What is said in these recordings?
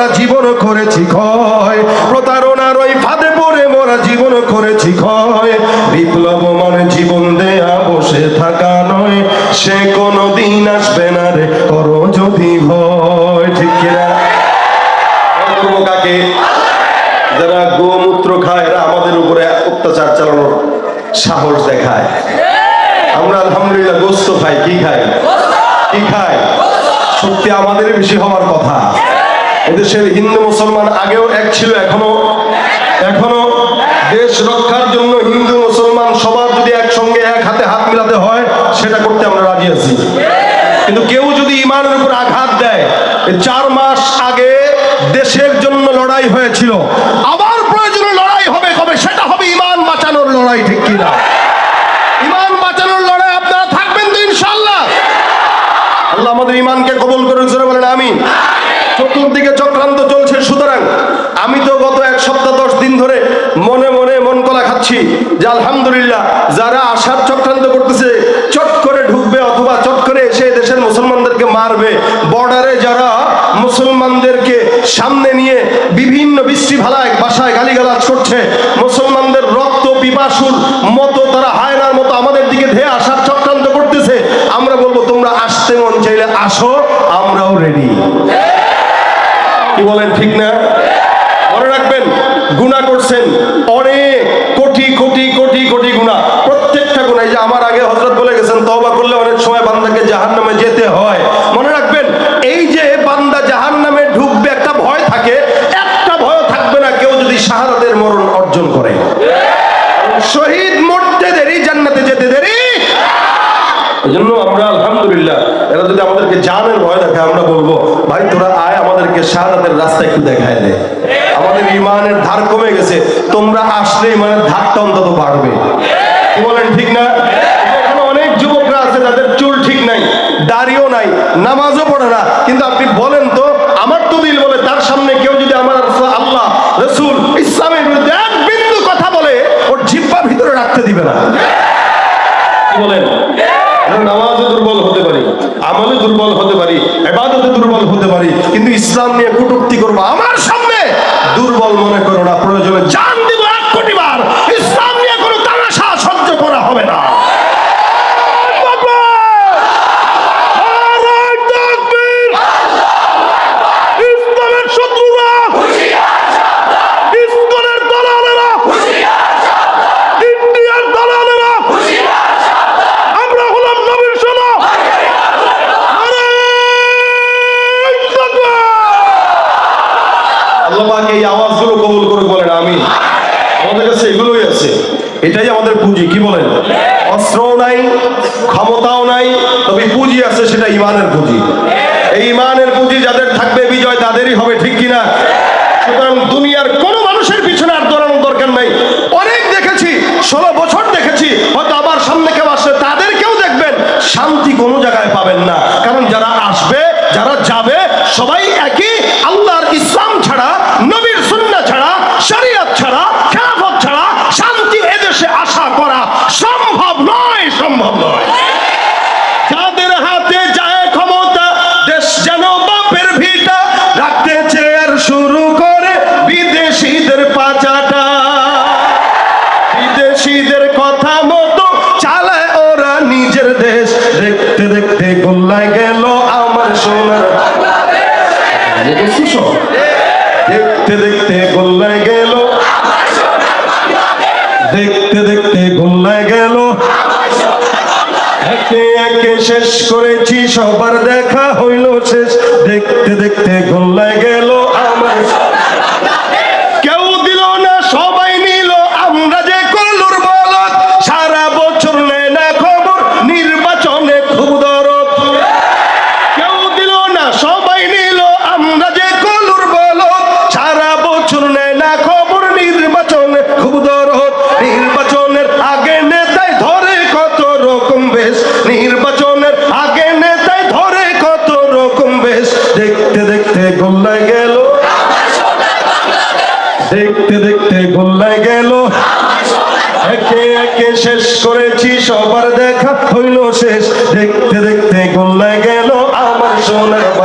মোরা জীবন করেছি ক্ষয়। প্রতারণার ওই ফাঁদে পড়ে মোরা জীবন করেছি ক্ষয়। বিপ্লব মানে জীবন দেয়া, বসে থাকা নয়। সে কোনো দিন আসবে না রে, করো যদি ভয়। ঠিক কিনা কাকে? যারা গোমূত্র খায়, এরা আমাদের উপরে অত্যাচার চালানোর সাহস দেখায়। আমরা আলহামদুলিল্লাহ গোস্ত খাই, কি খাই? কি খাই? সত্যি আমাদের বেশি হওয়ার কথা। এদেশের হিন্দু মুসলমান আগেও এক ছিল, এখনও? এখনও? দেশ রক্ষার জন্য হিন্দু মুসলমান সবার যদি একসঙ্গে এক হাতে হাত মিলাতে হয়, সেটা করতে আমরা রাজি আছি। কিন্তু কেউ যদি ইমানের উপর আঘাত দেয় চার মাস আগে দেশের জন্য লড়াই হয়েছিল। আবার প্রয়োজনে লড়াই হবে, কবে সেটা হবে ইমান বাঁচানোর লড়াই, ঠিক কিনা? ইমান বাঁচানোর লড়াই আপনারা থাকবেন তো ইনশাল্লাহ আল্লাহ আমাদের ইমানকে কবল করে আমিন। চতুর্দিকে চক্রান্ত চলছে, সুতরাং আমি তো গত এক সপ্তাহ দশ দিন ধরে মনে মনে মন কলা খাচ্ছি যে আলহামদুলিল্লাহ যারা আসার চক্রান্ত করতেছে, চট করে ঢুকবে অথবা চট করে এসে দেশের মুসলমানদেরকে মারবে। বর্ডারে যারা মুসলমানদেরকে সামনে নিয়ে বিভিন্ন বৃষ্টি ভালায় ভাষায় গালিগালাজ করছে মুসলমানদের রক্ত পিপাসুর মতো তারা হায়নার মতো আমাদের দিকে ধেয়ে আসার চক্রান্ত করতেছে আমরা বলব তোমরা আসতে মন চাইলে আসো আমরাও রেডি কি বলেন, ঠিক না? মনে রাখবেন, গুণা করছেন অনেক কোটি কোটি কোটি কোটি গুণা। প্রত্যেকটা গুণা যে আমার আগে হজরত বলে গেছেন, তওবা করলে অনেক সময় বান্দাকে জাহান নামে যেতে হয়। মনে রাখবেন, এই যে বান্দা জাহান নামে ঢুকবে, একটা ভয় থাকে, একটা ভয় থাকবে না, কেউ যদি শাহাদাতের মরণ অর্জন করে। শহীদ মরতে দেরি, জান্নাতে যেতে দেরি। এই জন্য আমরা আলহামদুলিল্লাহ, এরা যদি আমাদেরকে জানের ভয় আমরা বলব, ভাই, তোরা আয় আমাদেরকে শাহাদাতের রাস্তা একটু দেখায় দে। আমাদের ইমানের ধার কমে গেছে, তোমরা আসলে ইমানের ধারটা অন্তত বাড়বে। বলেন, ঠিক না? দুর্বল হতে পারি দুর্বল হতে পারি এবাদতে দুর্বল হতে পারি, কিন্তু ইসলাম নিয়ে কটূক্তি করব আমার সামনে, দুর্বল মনে করো না, প্রয়োজনে জান দিব এক কোটি বার ইসলাম নিয়ে কোনো তামাশা সহ্য করা হবে না ইসলামের শত্রুরা ইসলামের দালালেরা ইন্ডিয়ার দালালেরা আমরা হলাম নবীর সোনা আল্লাহ পাক এই আওয়াজগুলো কবুল করে বলেন আমি আমাদের কাছে এগুলোই আছে। এটাই আমাদের পুঁজি, কি বলেন? অস্ত্রও নাই, ক্ষমতাও নাই, তবে পুঁজি আছে, সেটা ইমানের পুঁজি। এই ইমানের পুঁজি যাদের থাকবে বিজয়, তাদেরই হবে, ঠিক কিনা? সুতরাং দুনিয়ার কোনো মানুষের পিছনে আর দৌড়ানোর দরকার নাই। অনেক দেখেছি, ষোলো বছর দেখেছি, হয়তো আবার সামনে কেউ আসবে তাদেরকেও দেখবেন, শান্তি কোনো জায়গায় পাবেন না। কারণ যারা আসবে, যারা যাবে, সবাই একই আল্লাহর ইসলাম ছাড়া, নবীর সুন্নাহ ছাড়া, শরীয়ত দেখতে দেখতে গোল্লায় গেল। দেখতে দেখতে গোল্লায় গেল। একে একে শেষ করেছি, সবার দেখা হইল শেষ। দেখতে দেখতে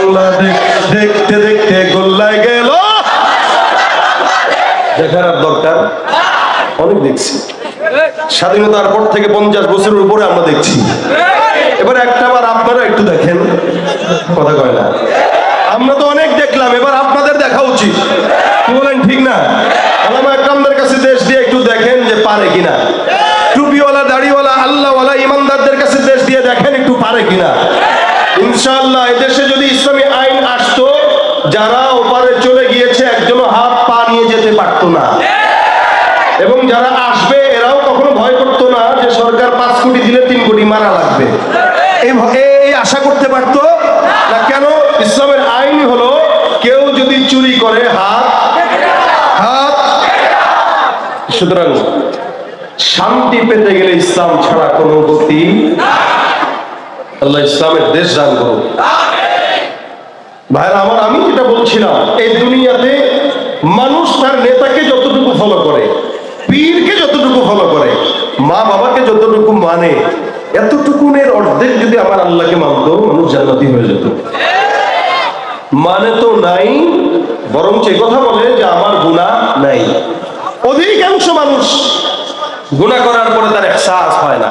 বাংলাদেশ দেখতে দেখতে গোল্লায় গেল। দেখার দরকার? অনেক দেখছি। স্বাধীনতার পর থেকে পঞ্চাশ বছরের উপরে আমরা দেখছি। এবার একটা বার আপনারা একটু দেখেন। কথা কয় না। আমরা তো অনেক দেখলাম, এবার আপনাদের দেখা উচিত। বলেন, ঠিক না? আলামা একরামদের কাছে দেশ দিয়ে একটু দেখেন যে পারে কিনা। টুপিওয়ালা, দাড়িওয়ালা, আল্লাহওয়ালা, ইমানদারদের কাছে দেশ দিয়ে দেখেন একটু পারে কিনা। ইনশাআল্লাহ এদেশে যদি ইসলামী আইন আসতো যারা ওপারে চলে গিয়েছে একজনও হাত পা নিয়ে যেতে পারতো না। এবং যারা আসবে এরাও কখনো ভয় করতো না যে সরকার পাঁচ কোটি দিলে তিন কোটি মারা লাগবে। এই আশা করতে পারতো? না কেন? ইসলামের আইন হলো কেউ যদি চুরি করে হাত হাত। সুতরাং শান্তি পেতে গেলে ইসলাম ছাড়া কোনো গতি আল্লাহ ইসলামের দেশ দান করুন। ভাইরা, আমার আমি যেটা বলছিলাম, এই দুনিয়াতে মানুষ তার নেতাকে যতটুকু ফলো করে, পীরকে যতটুকু ফলো করে, মা বাবাকে যতটুকু মানে এতটুকুনের অর্ধেক যদি আমার আল্লাহকে মানতো, মানুষ জান্নাতি হয়ে যেত। মানে তো নাই বরং সে কথা বলে যে আমার গুণা নাই। অধিকাংশ মানুষ গুণা করার পরে তার এহসাস হয় না।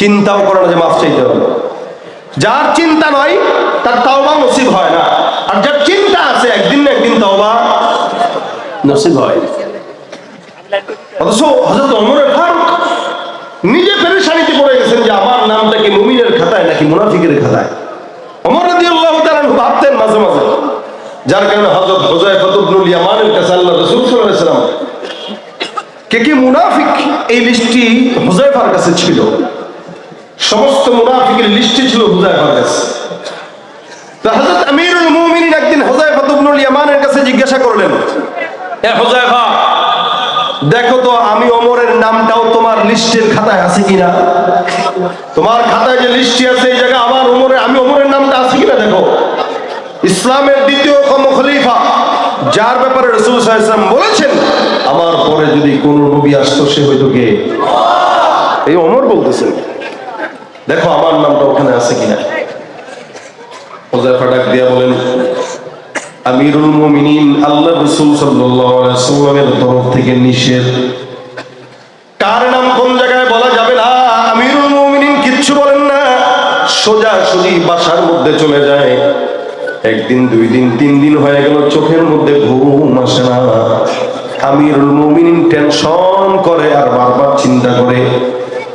চিন্তাও করে না যে মাফ চাইতে হবে। যার চিন্তা নয় তার তাওবা নসিব হয় না। আর যার চিন্তা আছে, একদিন না একদিন তাওবা নসিব হয়। অথচ হযরত ওমর ফারুক নিজে পেরেশানিতে পড়ে গেছেন যে আমার নামটা কি মুমিনের খাতায় নাকি মুনাফিকের খাতায়? ওমর রাদিয়াল্লাহু তাআলা ভাবতেন মাঝে মাঝে, যার কারণে হযরত হুযায়ফা ইবনুল ইয়ামানের কাছে আল্লাহ রাসূল সাল্লাল্লাহু কে কি মুনাফিক এই লিস্টটি হুযায়ফার কাছে ছিল। সমস্ত মুনাফিকের লিস্টে ছিল হুজাইফার কাছে তো হযরত আমিরুল মুমিনিন একদিন হুজাইফা ইবনুল ইয়ামানের কাছে জিজ্ঞাসা করলেন, এ হুজাইফা দেখো তো আমি ওমরের নামটাও তোমার লিস্টের খাতায় আছে কিনা? তোমার খাতায় যে লিস্টটি আছে এই জায়গায় আমার ওমরের, আমি ওমরের নামটা আছে কিনা দেখো? ইসলামের দ্বিতীয় কম খলিফা, যার ব্যাপারে রসুল সাহেব বলেছেন, আমার পরে যদি কোন নবী আসতো সে হয়তো কে? এই ওমর বলতেছেন। দেখো আমার নামটা ওখানে আছে কিনা। ডাক দিয়া বলেন, আমিরুল মুমিনিন, আল্লাহ রাসূল সাল্লাল্লাহু আলাইহি তরফ থেকে নিষেধ। কার নাম কোন জায়গায় বলা যাবে না? আমিরুল মুমিনিন কিচ্ছু বলেন না। সোজা সুজি বাসার মধ্যে চলে যায়। একদিন, দুই দিন, তিন দিন হয়ে গেল, চোখের মধ্যে ঘুম আসে না। আমিরুল মুমিনিন টেনশন করে আর বারবার চিন্তা করে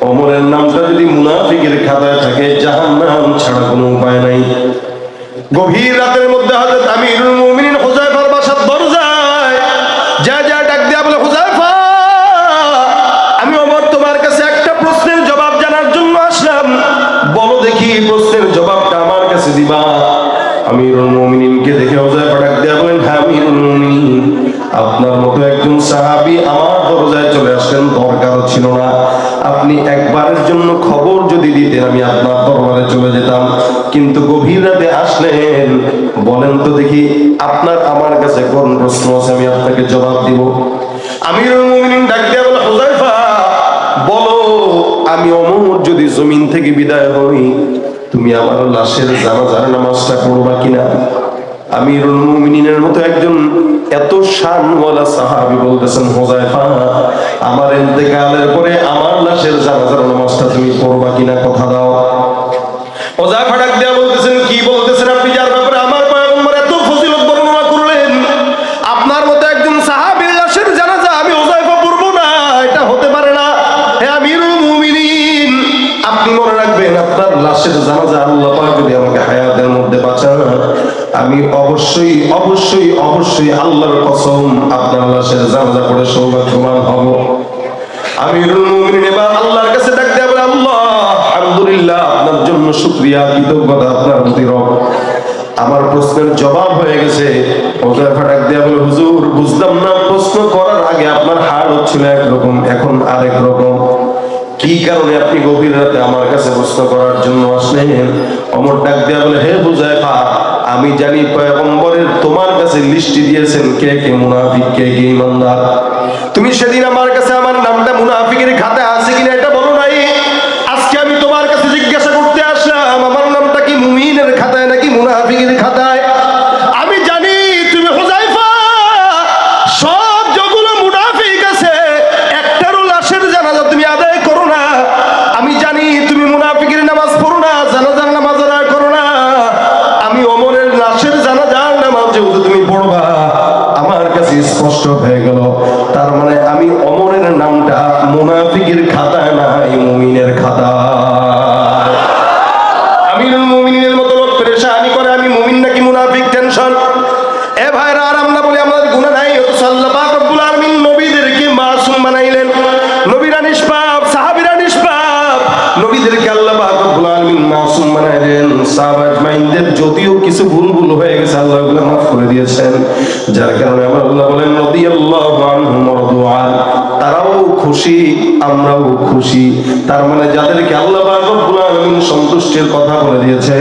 অমরের নামটা যদি মুনাফিকের খাতায় থাকে, জাহান্নাম ছাড়া কোনো উপায় নাই। গভীর রাতের মধ্যে হযরত আমিরুল মুমিনিন হুযায়ফার বাসার দরজায় যা যা ডাক দিয়া বলে হুযায়ফা আমি ওমর তোমার কাছে একটা প্রশ্নের জবাব জানার জন্য আসলাম। বলো দেখি প্রশ্নের জবাবটা আমার কাছে দিবা? আমিরুল মুমিনিনকে দেখে হুযায়ফা ডাক দিয়া বলেন হ্যাঁ আমিরুল মুমিনিন, আপনার মতো একজন সাহাবী আমার দরজায় চলে আসলেন দরকার ছিল না। আপনি একবারের জন্য খবর যদি দিতেন, আমি আপনার দরবারে চলে যেতাম। কিন্তু গভীর রাতে আসলেন, বলেন তো দেখি, আপনার আমার কাছে কোন প্রশ্ন আছে, আমি আপনাকে জবাব দিব। হুযায়ফা বলো, আমি অমর যদি জমিন থেকে বিদায় হই, তুমি আমার লাশের জানাজার নামাজটা পড়বা কিনা? আমিরুল মুমিনিনের মতো একজন এত শানওয়ালা সাহাবী বলতেছেন হোজাইফা আমার ইন্তেকালের পরে আমার লাশের জানাজার নামাজটা তুমি পড়বা কিনা কথা দাও। হোজাইফা ডাক দেয়া বলতেছেন, কি বলতেছেন আপনি? যার ব্যাপারে আমার পয়গম্বর এত ফজিলত বর্ণনা করলেন, আপনার মতো একজন সাহাবীর লাশের জানাজা আমি হোজাইফা পড়ব না, এটা হতে পারে না। হে আমিরুল মুমিনিন, আপনি মনে রাখবেন, আপনার লাশের জানাজা আল্লাহ পাক যদি আমাকে হায়াতের মধ্যে বাঁচান আমি অবশ্যই অবশ্যই অবশ্যই আল্লাহর কসম আপনার লাশের জানাজা পড়ে সৌভাগ্যবান হব। এবার আল্লাহর কাছে ডাক দেয়া আল্লাহ, আলহামদুলিল্লাহ আপনার জন্য শুকরিয়া, কৃতজ্ঞতা, আপনার প্রতি রব। আমার প্রশ্নের জবাব হয়ে গেছে। হুজুর, বুঝলাম না, প্রশ্ন করার আগে আপনার হার হচ্ছিল একরকম, এখন আরেক রকম। কি কারণে আপনি গভীর রাতে আমার কাছে প্রশ্ন করার জন্য আসলেন? অমর ডাক দেয়া বলে, হে হুজাইফা আমি জানি পয়গম্বরের তোমার কাছে লিস্টি দিয়েছেন কে কে মুনাফিক, কে কে ইমানদার। তুমি সেদিন আমার কাছে আমার নামটা মুনাফিকের খাতে বানাইলেন সাহাবা যদিও কিছু ভুল ভুল হয়ে গেছে আল্লাহ ওগুলো মাফ করে দিয়েছেন। যার কারণে আমার আল্লাহ বলেন আনহুম রাদুআন তারাও খুশি আমরাও খুশি। তার মানে যাদেরকে আল্লাহ সন্তুষ্টির কথা বলে দিয়েছে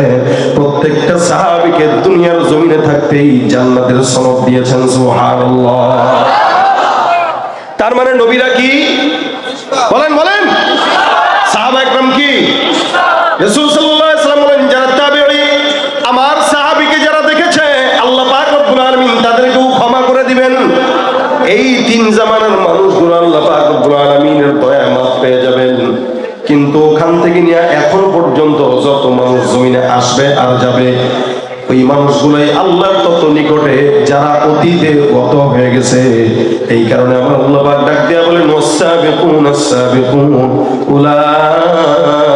প্রত্যেকটা সাহাবীকে দুনিয়ার জমিনে থাকতেই জান্নাতের সনদ দিয়েছেন সুবহানাল্লাহ। তার মানে নবীরা কি? বলেন বলেন। সাহাবা একরাম কি? রাসূল সাল্লাল্লাহু আলাইহি ওয়াসাল্লাম বলেন যারা তাবিঈ আমার সাহাবীকে যারা দেখেছে আল্লাহ পাক রব্বুল আলামিন তাদেরকেও ক্ষমা করে দিবেন এই তিন জামানার মানুষগুলো আল্লাহ পাক রব্বুল আলামিনের দয়া মাফ পেয়ে যাবেন কিন্তু থেকে নিয়ে এখন পর্যন্ত যত মানুষ জমিনে আসবে আর যাবে, ওই মানুষগুলোই আল্লাহর তত নিকটে যারা অতীতে গত হয়ে গেছে। এই কারণে আমার আল্লাহ ডাক দেয়া বলেন ওয়াসাবিকুন আসাবিকুন উলাইকাল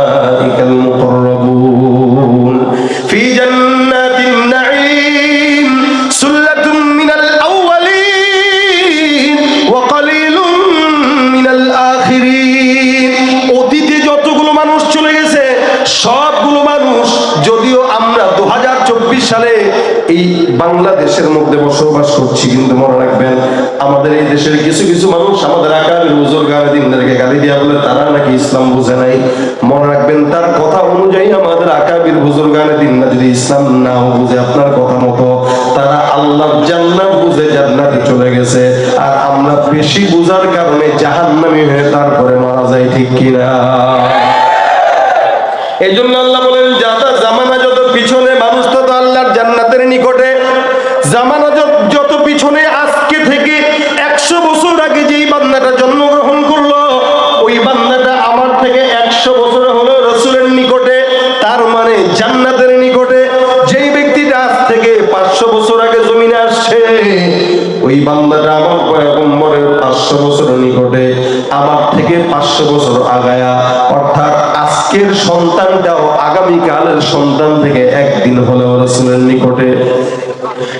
আমাদের এই দেশের কিছু কিছু মানুষ আমাদের আকার হুজুর গাড়ি গালি দিয়া বলে, তারা নাকি ইসলাম বুঝে নাই। মনে রাখবেন, তার কথা অনুযায়ী আমাদের আকাবির হুজুর দিন না, যদি ইসলাম নাও বুঝে, আপনার কথা মতো তারা আল্লাহ জান্নাত বুঝে জান্নাতে চলে গেছে। আর আমরা বেশি বুঝার কারণে জাহান্নামী হয়ে তারপরে মারা যায়, ঠিক কিনা? এই জন্য আল্লাহ বলেন যত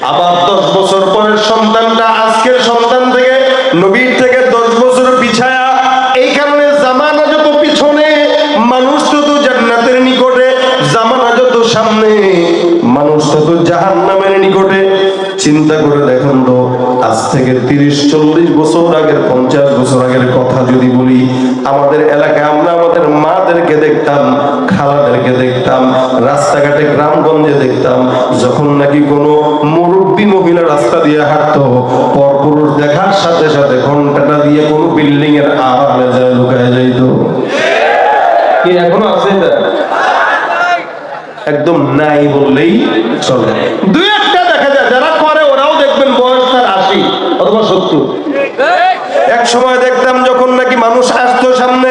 আবার দশ বছর পরের সন্তানটা আজকের সন্তান থেকে নবীর থেকে দশ বছর পিছায়া এই কারণে জামানা যত পিছনে মানুষ তত জান্নাতের নিকটে জামানা যত সামনে মানুষ তত জাহান্নামের নিকটে চিন্তা করে দেখুন তো আজ থেকে তিরিশ চল্লিশ বছর আগের পঞ্চাশ বছর আগের কথা যদি বলি আমাদের এলাকায় আমরা আমাদের মাদেরকে দেখতাম খালাদেরকে দেখতাম রাস্তাঘাটে গ্রামগঞ্জে দেখতাম যখন নাকি কোনো মুরব্বী মহিলা রাস্তা দিয়ে হাঁটতো পরপুরুষ দেখার সাথে সাথে ঘন্টাটা দিয়ে কোনো বিল্ডিং এর আড়ালে যায় লুকায় যাইতো। কি এখনও আছে এটা? একদম নাই বললেই চলে। দুই আশি অথবা শত্রু এক সময় দেখতাম যখন নাকি মানুষ আসতো সামনে